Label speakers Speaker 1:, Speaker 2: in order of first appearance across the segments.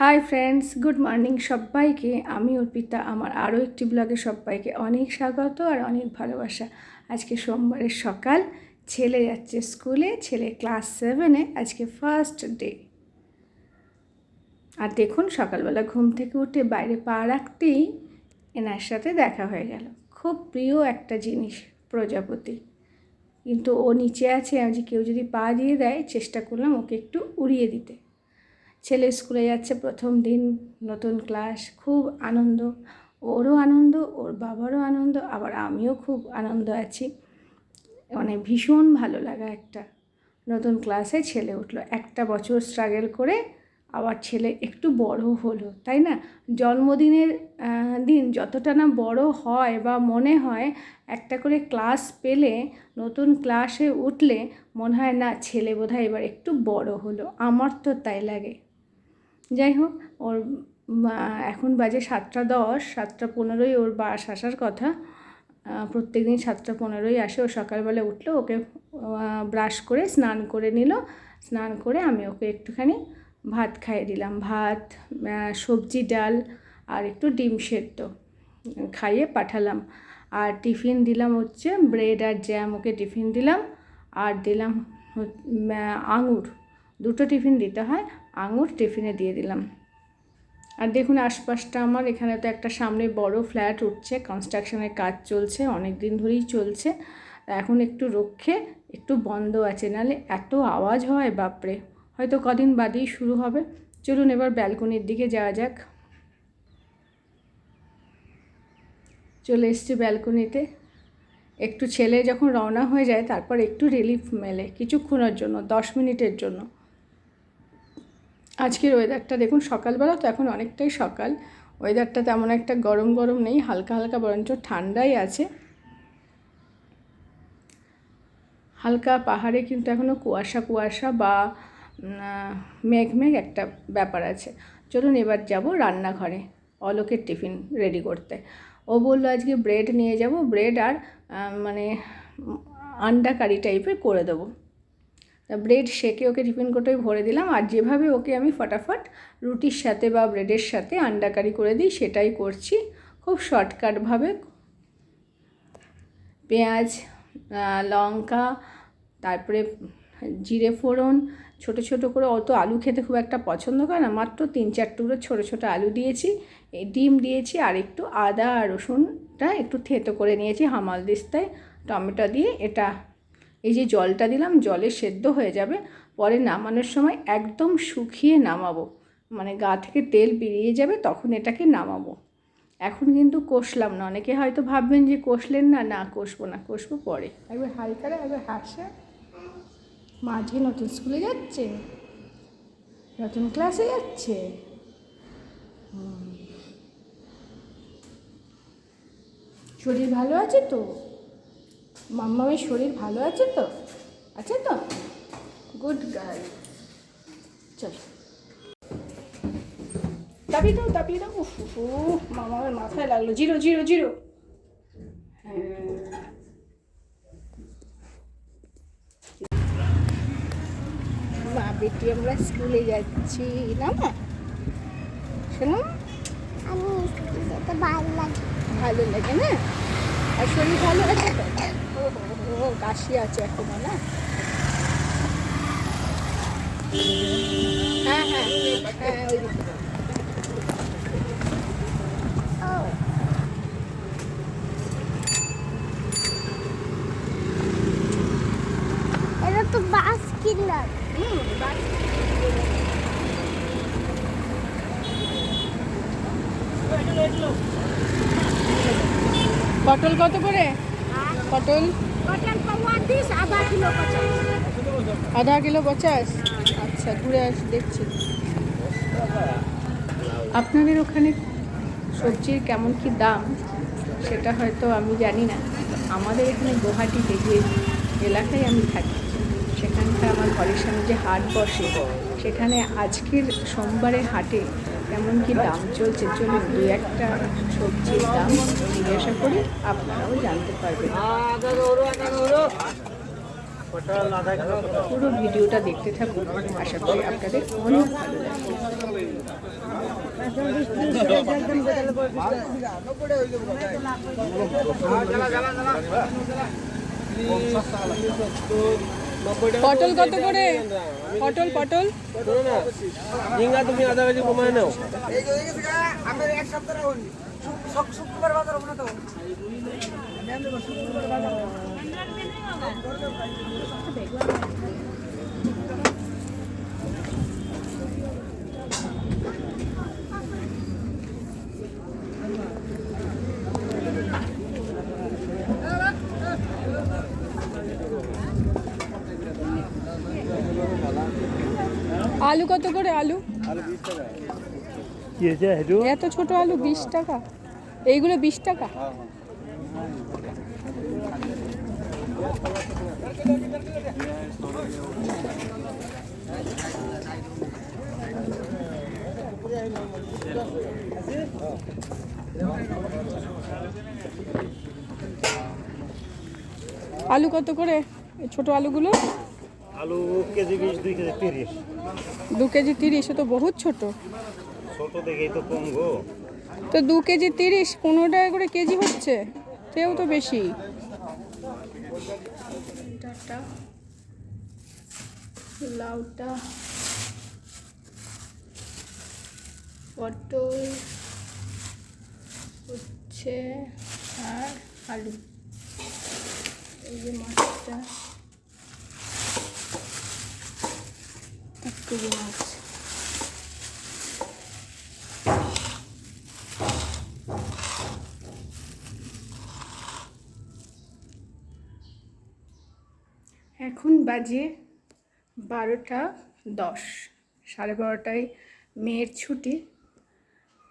Speaker 1: Hi friends good morning সবাইকে। আমি অর্পিতা, আমার আরও একটি ব্লগে সবাইকে অনেক স্বাগত আর অনেক ভালোবাসা। আজকে সোমবারের সকাল, ছেলে যাচ্ছে স্কুলে ছেলে ক্লাস সেভেনে আজকে ফার্স্ট ডে আর দেখুন সকালবেলা ঘুম থেকে উঠে বাইরে পা রাখতেই এনার সাথে দেখা হয়ে গেল। খুব প্রিয় একটা জিনিস, প্রজাপতি। কিন্তু ও নিচে আছে যে কেউ যদি পা দিয়ে দেয়, চেষ্টা করলাম ওকে একটু উড়িয়ে দিতে। ছেলে স্কুলে যাচ্ছে প্রথম দিন, নতুন ক্লাস, খুব আনন্দ। ওরও আনন্দ, ওর বাবারও আনন্দ, আবার আমিও খুব আনন্দ আছি। মানে ভীষণ ভালো লাগা একটা। নতুন ক্লাসে ছেলে উঠল। একটা বছর স্ট্রাগল করে আবার ছেলে একটু বড় হলো, তাই না? জন্মদিনের দিন যতটা না বড় হয় বা মনে হয়, একটা করে ক্লাস পেলে, নতুন ক্লাসে উঠলে মনে হয়, না, ছেলে বোধহয় এবার একটু বড় হলো। আমার তো তাই লাগে। যাই হোক, ওর এখন বাজে সাতটা দশ, সাতটা পনেরোই ওর বাস আসার কথা। প্রত্যেক দিন সাতটা পনেরোই আসে, ও সকালবেলা উঠল, ওকে ব্রাশ করে স্নান করে নিল। স্নান করে আমি ওকে একটুখানি ভাত খাইয়ে দিলাম। ভাত সবজি, ডাল আর একটু ডিম সেদ্ধ খাইয়ে পাঠালাম। আর টিফিন দিলাম হচ্ছে ব্রেড আর জ্যাম, ওকে টিফিন দিলাম। আর দিলাম আঙুর। দুটো টিফিন দিতে হয়, আঙুর টিফিনে দিয়ে দিলাম। আর দেখুন, আশপাশটা আমার, এখানে তো একটা সামনে বড় ফ্ল্যাট উঠছে, কনস্ট্রাকশনের কাজ চলছে অনেক দিন ধরেই চলছে। এখন একটু রক্ষে, একটু বন্ধ আছে নালে এত আওয়াজ হয়, বাপরে! হয়তো কদিন বাদেই শুরু হবে। চলুন এবার ব্যালকনির দিকে যাওয়া যাক। চলে এসছি ব্যালকনিতে। একটু ছেলে যখন রওনা হয়ে যায়, তারপর একটু রিলিফ মেলে, কিছুক্ষণের জন্য, দশ মিনিটের জন্য। আজকের ওয়েদারটা দেখুন, সকালবেলা তো এখন অনেকটাই সকাল। ওয়েদারটা তেমন একটা গরম গরম নেই, হালকা হালকা বরঞ্চ ঠান্ডাই আছে। হালকা পাহাড়ে কিন্তু এখনও কুয়াশা কুয়াশা বা মেঘ মেঘ একটা ব্যাপার আছে। চলুন এবার যাব রান্নাঘরে, অলোকের টিফিন রেডি করতে। ও বলল, আজকে ব্রেড নিয়ে যাব ব্রেড আর মানে আন্ডা কারি টাইপের করে দেবো। তা ব্রেড সেকে ওকে টিফিন কোটোয় ভরে দিলাম আর যেভাবে ওকে আমি ফটাফট রুটির সাথে বা ব্রেডের সাথে আন্ডা কারি করে দিই সেটাই করছি। খুব শর্টকাটভাবে পেঁয়াজ লঙ্কা, তারপরে জিরে ফোড়ন, ছোট ছোট করে অত আলু খেতে খুব একটা পছন্দ করে না, মাত্র তিন চার টুকরো ছোটো ছোটো আলু দিয়েছি ডিম দিয়েছি আর একটু আদা আর রসুনটা একটু থেতো করে নিয়েছি হামাল দিস্তায়, টমেটো দিয়ে এটা এই যে জলটা দিলাম, জলে সেদ্ধ হয়ে যাবে। পরে নামানোর সময় একদম শুকিয়ে নামাবো। মানে গা থেকে তেল বেরিয়ে যাবে, তখন এটাকে নামাবো। এখন কিন্তু কষলাম না। অনেকে হয়তো ভাববেন যে কষলেন না না কষবো না, কষবো পরে। একবার হালকারে একবার হাসে। মাঝে নতুন স্কুলে যাচ্ছে। নতুন ক্লাসে যাচ্ছে। শরীর ভালো আছে তো? মাম্মামের শরীর ভালো আছে তো? আছে তো? গুড গার্ল চল। দাবি দাও দাবি দাও। উফ উফ মামামের মাথায় লাগল। Zero zero zero. হ্যাঁ। মা বেটি আমরা স্কুলে যাচ্ছি না মা? শোনো
Speaker 2: আমি স্কুলে যেতে ভালো লাগে।
Speaker 1: ভালো লাগে না? আর শরীর ভালো আছে তো? ও কাশি আছে এখনও না? হ্যাঁ হ্যাঁ হ্যাঁ ওই দিকে।
Speaker 2: ও এটা তো বাস কিলার
Speaker 1: হুম, বাস। পটল কত করে? পটল?
Speaker 2: আধা কিলো
Speaker 1: পচাশ। আচ্ছা ঘুরে আস, দেখছি। আপনাদের ওখানে সবজির কেমন কি দাম? সেটা হয়তো আমি জানি না। আমাদের এখানে গুয়াহাটিতে যে এলাকায় আমি থাকি, সেখানকার আমার ঘরের সামনে যে হাট বসে, সেখানে আজকের সোমবারের হাটে কেমন কি দাম চলছে চলুন দু একটা সবজির দাম জিজ্ঞাসা করি, আপনারাও জানতে পারবেন। পুরো ভিডিওটা দেখতে থাকুন, আশা করি আপনাদের অনেক ভালো লাগবে।
Speaker 3: পটল কত করে? পটল পটল?
Speaker 4: ঝিঙ্গা তুমি আধা কেজি কমায় নাও।
Speaker 3: আলু কত করে আলু? এত ছোট আলু বিশ টাকা। এইগুলো বিশ টাকা? আলু কত করে? ছোট আলুগুলো?
Speaker 4: আলু কেজি বিশ দুই কেজি তিরিশ।
Speaker 3: দু কেজি তিরিশ তো বহুত ছোট।
Speaker 4: ছোট দেখেই তো কম গো।
Speaker 3: তো দু কেজি তিরিশ পনেরো টাকা করে কেজি হচ্ছে? তেও তো বেশি।
Speaker 1: লাউটা পটল হচ্ছে আর আলু। এই যে মাছটা। কেজি মাছ এখন বাজে বারোটা দশ, সাড়ে বারোটায় মেয়ের ছুটি।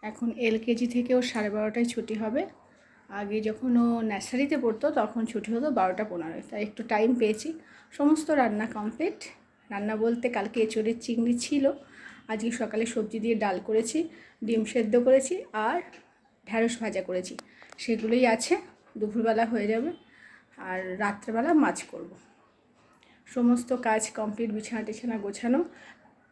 Speaker 1: এখন এলকেজি থেকেও সাড়ে বারোটায় ছুটি হবে। আগে যখন ও নার্সারিতে পড়তো তখন ছুটি হতো বারোটা পনেরোয়। তাই একটু টাইম পেয়েছি। সমস্ত রান্না কমপ্লিট রান্না বলতে কালকে এঁচড়ের চিংড়ি ছিল। আজকে সকালে সবজি দিয়ে ডাল করেছি, ডিম সেদ্ধ করেছি আর ঢ্যাঁড়স ভাজা করেছি। সেগুলোই আছে, দুপুরবেলা হয়ে যাবে আর রাত্রেবেলা মাছ করব। সমস্ত কাজ কমপ্লিট, বিছানা টিছানা গোছানো,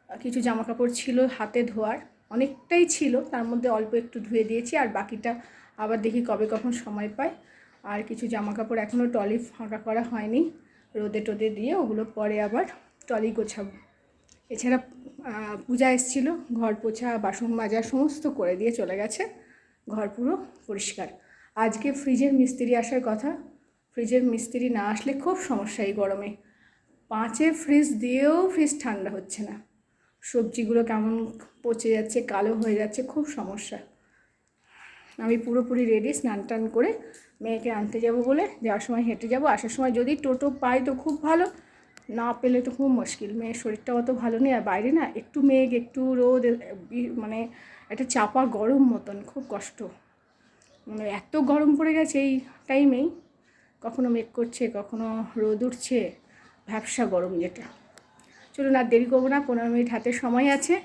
Speaker 1: কিছু জামা কাপড় ছিল হাতে ধোয়ার, অনেকটাই ছিল, তার মধ্যে অল্প একটু ধুয়ে দিয়েছি আর বাকিটা আবার দেখি কবে কখন সময় পাই। আর কিছু জামা কাপড় এখনও টলি ফাঁকা করা হয়নি, রোদে টোদে দিয়ে ওগুলো পরে আবার টলি গোছাবো। এছাড়া পূজা এসেছিল, ঘর পোছা, বাসন মাজা সমস্ত করে দিয়ে চলে গেছে। ঘর পুরো পরিষ্কার। আজকে ফ্রিজের মিস্ত্রি আসার কথা। ফ্রিজের মিস্ত্রি না আসলে খুব সমস্যা এই গরমে। পাঁচে ফ্রিজ দিয়েও ফ্রিজ ঠান্ডা হচ্ছে না। সবজিগুলো কেমন পচে যাচ্ছে, কালো হয়ে যাচ্ছে, খুব সমস্যা। আমি পুরোপুরি রেডি স্নান টান করে মেয়েকে আনতে যাব বলে, যাওয়ার সময় হেঁটে যাব। আসার সময় যদি টোটো পাই তো খুব ভালো। না পেলে তো খুব মুশকিল। মেয়ের শরীরটা অত ভালো নেই আর বাইরে না একটু মেঘ, একটু রোদ মানে একটা চাপা গরম মতন, খুব কষ্ট। মানে এত গরম পড়ে গেছে এই টাইমেই। কখনো মেঘ করছে, কখনো রোদ উঠছে, ভ্যাবসা গরম যেটা। চলুন আর দেরি করব না, পনেরো মিনিট হাতে সময় আছে।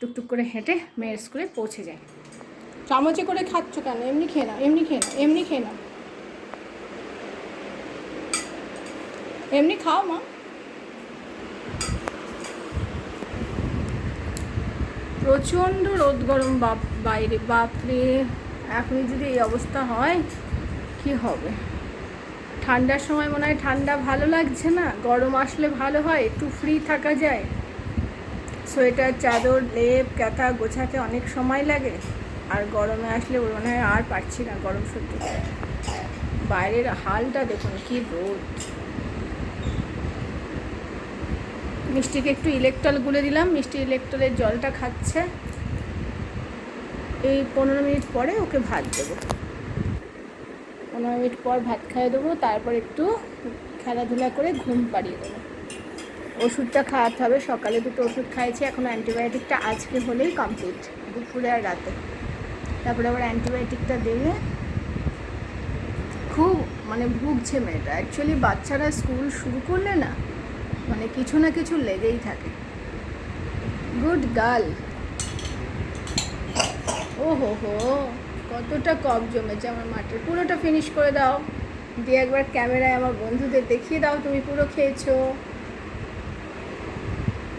Speaker 1: টুকটুক করে হেঁটে মেয়ের স্কুলে পৌঁছে যায় চামচে করে খাচ্ছ কেন? এমনি খেয়ে নাও, এমনি খেয়ে নাও, এমনি খেয়ে নাও। এমনি খাও মা। প্রচণ্ড রোদ গরম বাপ বাইরে, বাপরে। এখন যদি এই অবস্থা হয়, কি হবে? ঠান্ডার সময় মনে হয় ঠান্ডা ভালো লাগছে না? গরম আসলে ভালো হয়, একটু ফ্রি থাকা যায়। সোয়েটার, চাদর, লেপ কাঁথা গোছাতে অনেক সময় লাগে। আর গরমে আসলে মনে হয় আর পারছি না গরম সহ্য বাইরের হালটা দেখুন, কি রোদ। মিষ্টিকে একটু ইলেকট্রল গুলে দিলাম। মিষ্টি ইলেকট্রলের জলটা খাচ্ছে। এই পনেরো মিনিট পরে ওকে ভাত দেবো। পনেরো মিনিট পর ভাত খাইয়ে দেবো, তারপর একটু খেলাধুলা করে ঘুম পাড়িয়ে দেবো। ওষুধটা খাওয়াতে হবে। সকালে দুটো ওষুধ খাইছি এখন অ্যান্টিবায়োটিকটা আজকে হলেই কমপ্লিট, দুপুরে আর রাতে। তারপরে আবার অ্যান্টিবায়োটিকটা দিলে খুব মানে ভুগছে মেয়েটা। অ্যাকচুয়ালি বাচ্চারা স্কুল শুরু করলে না মানে কিছু না কিছু লেগেই থাকে। Good girl. ও হো হো কতটা কপ জমেছে আমার মাঠের পুরোটা ফিনিশ করে দাও। দিয়ে একবার ক্যামেরায় আমার বন্ধুদের দেখিয়ে দাও তুমি পুরো খেয়েছো।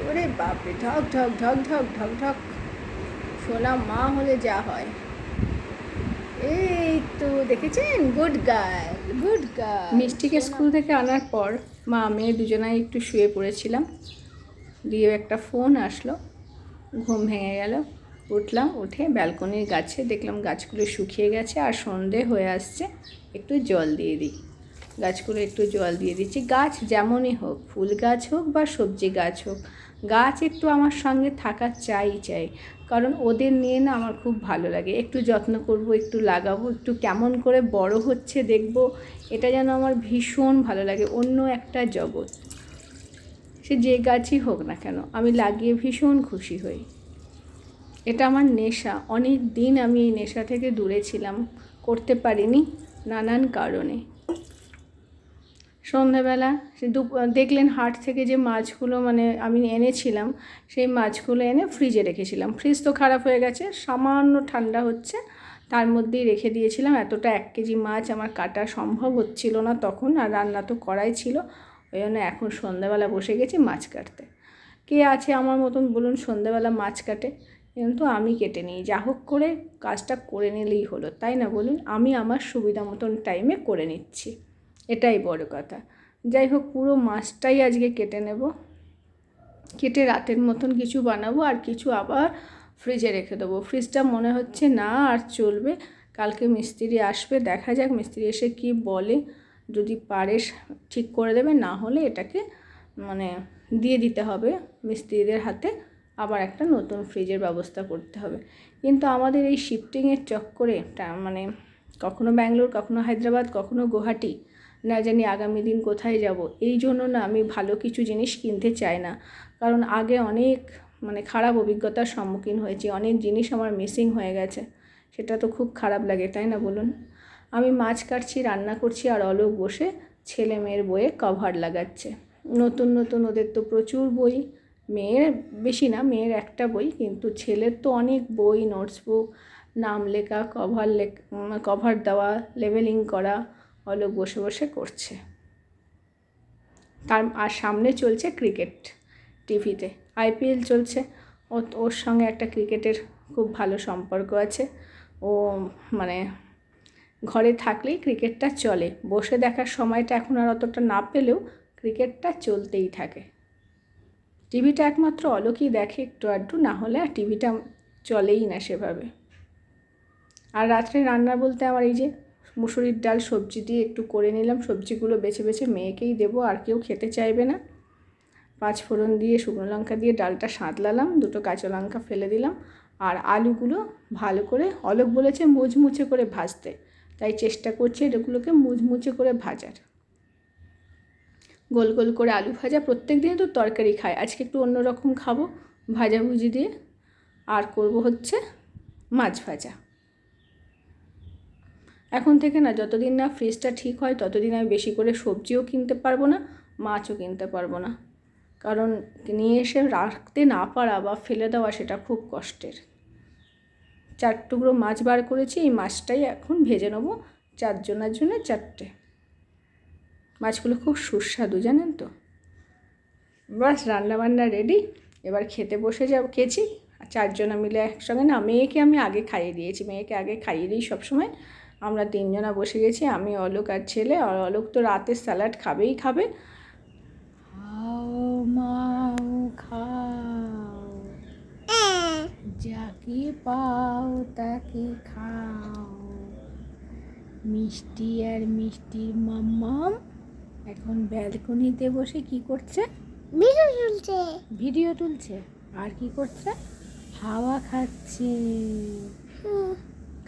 Speaker 1: ওরে বাপরে, ঢক ঢক ঢক ঢক ঢক ঢক। সোনা মা হলে যা হয়। এই তো দেখেছেন? গুড গার্ল গুড গার্ল মিষ্টিকে স্কুল থেকে আনার পর মা মেয়ে দুজনাই একটু শুয়ে পড়েছিলাম। দিয়ে একটা ফোন আসলো। ঘুম ভেঙে গেল। উঠলাম উঠে ব্যালকনির গাছে দেখলাম গাছগুলো শুকিয়ে গেছে আর সন্ধে হয়ে আসছে। একটু জল দিয়ে দিই। গাছগুলো একটু জল দিয়ে দিচ্ছি। গাছ যেমনই হোক ফুল গাছ হোক বা সবজি গাছ হোক গাছ একটু আমার সঙ্গে থাকা চাই চাই। কারণ ওদের নিয়ে না আমার খুব ভালো লাগে। একটু যত্ন করব, একটু লাগাবো, একটু কেমন করে বড় হচ্ছে দেখব, এটা যেন আমার ভীষণ ভালো লাগে, অন্য একটা জগৎ। সে যে গাছই হোক না কেন, আমি লাগিয়ে ভীষণ খুশি হই। এটা আমার নেশা, অনেক দিন আমি এই নেশা থেকে দূরে ছিলাম, করতে পারিনি নানান কারণে। সন্ধ্যাবেলা সে দু দেখলেন হাট থেকে যে মাছগুলো মানে আমি এনেছিলাম, সেই মাছগুলো এনে ফ্রিজে রেখেছিলাম। ফ্রিজ তো খারাপ হয়ে গেছে, সামান্য ঠান্ডা হচ্ছে, তার মধ্যেই রেখে দিয়েছিলাম। এতটা এক কেজি মাছ আমার কাটা সম্ভব হচ্ছিল না তখন, আর রান্না তো করাই ছিল, ওই জন্য এখন সন্ধ্যাবেলা বসে গেছি মাছ কাটতে। কে আছে আমার মতন বলুন সন্ধ্যাবেলা মাছ কাটে? কিন্তু আমি কেটে নিই, যা হোক করে কাজটা করে নিলেই হলো, তাই না বলুন? আমি আমার সুবিধা মতন টাইমে করে নিচ্ছি। এটাই বড় কথা। যাই হোক, পুরো মাছটাই আজকে কেটে নেব। কেটে রাতের মতন কিছু বানাবো আর কিছু আবার ফ্রিজে রেখে দেবো। ফ্রিজটা মনে হচ্ছে না আর চলবে। কালকে মিস্ত্রি আসবে, দেখা যাক মিস্ত্রি এসে কি বলে। যদি পারে, ঠিক করে দেবে, না হলে এটাকে মানে দিয়ে দিতে হবে মিস্ত্রিদের হাতে। আবার একটা নতুন ফ্রিজের ব্যবস্থা করতে হবে। কিন্তু আমাদের এই শিফটিংয়ের চক্করে মানে কখনো ব্যাঙ্গালোর, কখনো হায়দ্রাবাদ, কখনো গুয়াহাটি না জানি আগামী দিন কোথায় যাব। এই জন্য না আমি ভালো কিছু জিনিস কিনতে চাই না। কারণ আগে অনেক মানে খারাপ অভিজ্ঞতার সম্মুখীন হয়েছি, অনেক জিনিস আমার মিসিং হয়ে গেছে। সেটা তো খুব খারাপ লাগে, তাই না বলুন? আমি মাছ কাটছি, রান্না করছি আর অলোক বসে ছেলে মেয়ের বইয়ে কভার লাগাচ্ছে। নতুন নতুন ওদের তো প্রচুর বই। মেয়ের বেশি না, মেয়ের একটা বই, কিন্তু ছেলের তো অনেক বই নোটস বুক নাম লেখা কভার লেখ কভার দেওয়া লেভেলিং করা অলোক বসে বসে করছে। তার আর সামনে চলছে ক্রিকেট টিভিতে। আইপিএল চলছে। ও ওর সঙ্গে একটা ক্রিকেটের খুব ভালো সম্পর্ক আছে। ও মানে ঘরে থাকলেই ক্রিকেটটা চলে। বসে দেখার সময়টা এখন আর অতটা না পেলেও ক্রিকেটটা চলতেই থাকে। টিভিটা একমাত্র অলোকই দেখে একটু আড্ডু না হলে আর টিভিটা চলেই না সেভাবে। আর রাত্রে রান্না বলতে আমার এই যে মুসুরির ডাল সবজি দিয়ে একটু করে নিলাম। সবজিগুলো বেছে বেছে মেয়েকেই দেবো, আর কেউ খেতে চাইবে না। পাঁচ ফোড়ন দিয়ে শুকনো লঙ্কা দিয়ে ডালটা সাঁতলালাম, দুটো কাঁচা লঙ্কা ফেলে দিলাম, আর আলুগুলো ভালো করে, অলক বলেছে মুচমুচে করে ভাজতে, তাই চেষ্টা করছি এগুলোকে মুচমুচে করে ভাজার। গোল গোল করে আলু ভাজা, প্রত্যেক দিন তো তরকারি খাই, আজকে একটু অন্যরকম খাব, ভাজাভুজি দিয়ে। আর করব হচ্ছে মাছ ভাজা। এখন থেকে না, যতদিন না ফ্রিজটা ঠিক হয়, ততদিন আমি বেশি করে সবজিও কিনতে পারব না, মাছও কিনতে পারব না। কারণ নিয়ে এসে রাখতে না পারা বা ফেলে দেওয়া সেটা খুব কষ্টের। চার টুকরো মাছ বার করেছি, এই মাছটাই এখন ভেজে নেব চারজনের জন্য চারটে। মাছগুলো খুব সুস্বাদু, জানেন তো? বাস, রান্নাবান্না রেডি এবার খেতে বসে যাব, খেয়েছি। চারজনা মিলে একসঙ্গে না, মেয়েকে আমি আগে খাইয়ে দিয়েছি, মেয়েকে আগে খাইয়ে দিই সবসময়। আমরা তিনজনা বসে গেছি আমি অলোক আর ছেলে। আর অলোক তো রাতের স্যালাড খাবেই খাবে। খাও মাও খাও। যাকে পাও তাকে খাও। মিষ্টি আর মিষ্টির মাম্মাম। এখন ব্যালকনিতে বসে কি করছে?
Speaker 2: ভিডিও চলছে
Speaker 1: ভিডিও তুলছে। আর কি করছে? হাওয়া খাচ্ছে।
Speaker 2: হুম,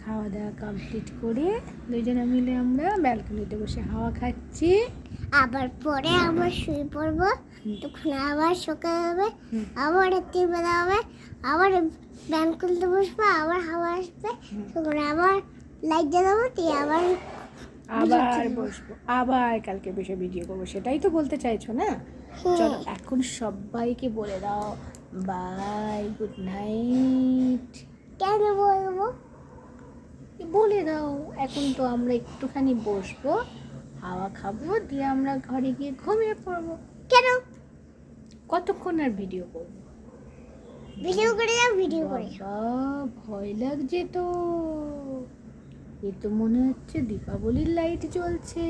Speaker 1: খাওয়া দাওয়া কমপ্লিট করে দুজনে মিলে আমরা ব্যালকনিতে বসে হাওয়া খাচ্ছি।
Speaker 2: আবার পরে আবার শুয়ে পড়ব তখন আবার সকাল হবে আবার রাত্রি বেলা হবে আবার ব্যালকনিতে বসবো আবার হাওয়া আসবে তখন আবার লাইট জ্বালাবো দিয়ে আবার
Speaker 1: আবার বসবো। আবার কালকে বসে ভিডিও করব সেটাই তো বলতে চাইছো না? চলো এখন সবাইকে বলে দাও বাই গুড নাইট
Speaker 2: কেন বলব?
Speaker 1: বলে দাও এখন তো আমরা একটুখানি বসবো হাওয়া খাব দিয়ে আমরা ঘরে গিয়ে ঘুমিয়ে পড়ব।
Speaker 2: কেন?
Speaker 1: কতক্ষণ আর ভিডিও করব?
Speaker 2: ভিডিও করে যাও ভিডিও করে।
Speaker 1: ভয় লাগছে তো। এ তো মনে হচ্ছে দীপাবলির লাইট জ্বলছে।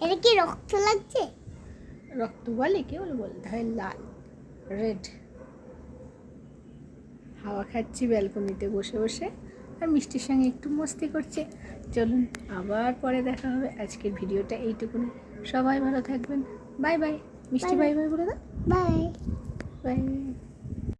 Speaker 2: এটা কি রক্ত লাগছে?
Speaker 1: রক্ত বলে কেউ বলতে হয় লাল রেড হাওয়া খাচ্ছি ব্যালকনিতে বসে বসে আর মিষ্টির সঙ্গে একটু মস্তি করছে। চলুন আবার পরে দেখা হবে। আজকের ভিডিওটা এইটুকুনি। সবাই ভালো থাকবেন। Bye bye. Mishti bye bye. বলে দাও।
Speaker 2: বাই।
Speaker 1: বাই।